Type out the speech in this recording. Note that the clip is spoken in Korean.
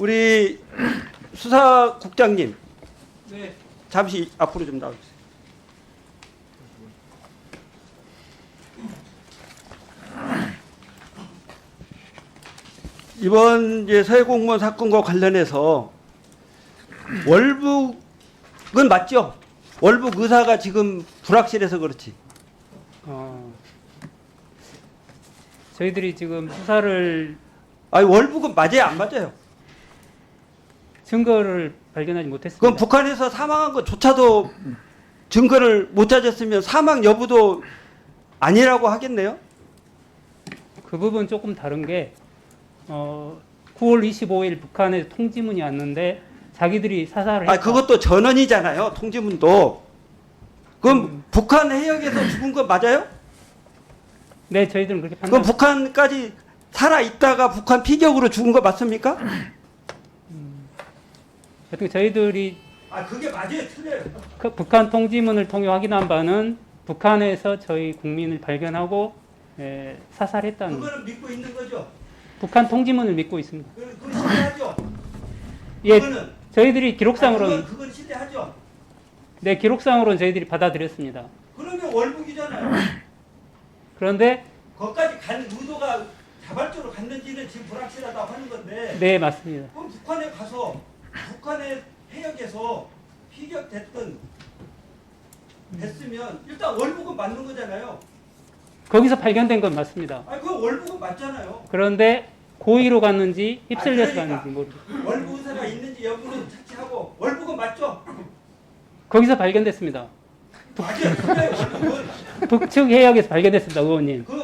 우리 수사국장님 네. 잠시 앞으로 좀 나와주세요. 이번 이제 서해 공무원 사건과 관련해서 월북은 맞죠? 월북 의사가 지금 불확실해서 그렇지. 어, 저희들이 지금 수사를 아니 월북은 맞아요, 안 맞아요? 증거를 발견하지 못했습니다. 그럼 북한에서 사망한 것조차도 증거를 못 찾았으면 사망 여부도 아니라고 하겠네요. 그 부분 조금 다른 게 어, 9월 25일 북한에 통지문이 왔는데 자기들이 사살을 아. 그것도 전원이잖아요. 통지문도. 그럼 음. 북한 해역에서 죽은 거 맞아요? 네, 저희들은 그렇게 그럼 판단. 북한까지 살아 있다가 북한 피격으로 죽은 거 맞습니까? 어떻게 저희들이 아 그게 맞아요, 틀려요. 그 북한 통지문을 통해 확인한 바는 북한에서 저희 국민을 발견하고 에, 사살했다는 그거는 믿고 있는 거죠. 북한 통지문을 믿고 있습니다. 그- 그건 신뢰하죠. 예, 그거는 저희들이 아, 기록상으로는 그건, 그건 신뢰하죠. 네 기록상으로는 저희들이 받아들였습니다. 그러면 월북이잖아요. 그런데 거기까지 간 의도가 자발적으로 갔는지는 지금 불확실하다고 하는 건데. 네 맞습니다. 그럼 북한에 가서 북한의 해역에서 피격됐든 됐으면 일단 월북은 맞는 거잖아요. 거기서 발견된 건 맞습니다. 아니 그 월북은 맞잖아요. 그런데 고의로 갔는지 휩쓸려서 아, 그러니까. 갔는지 모르겠어요. 월북 의사가 있는지 여부는 차치하고 월북은 맞죠? 거기서 발견됐습니다. 맞아요. 그래요, 월북은 북측 해역에서 발견됐습니다, 의원님. 그.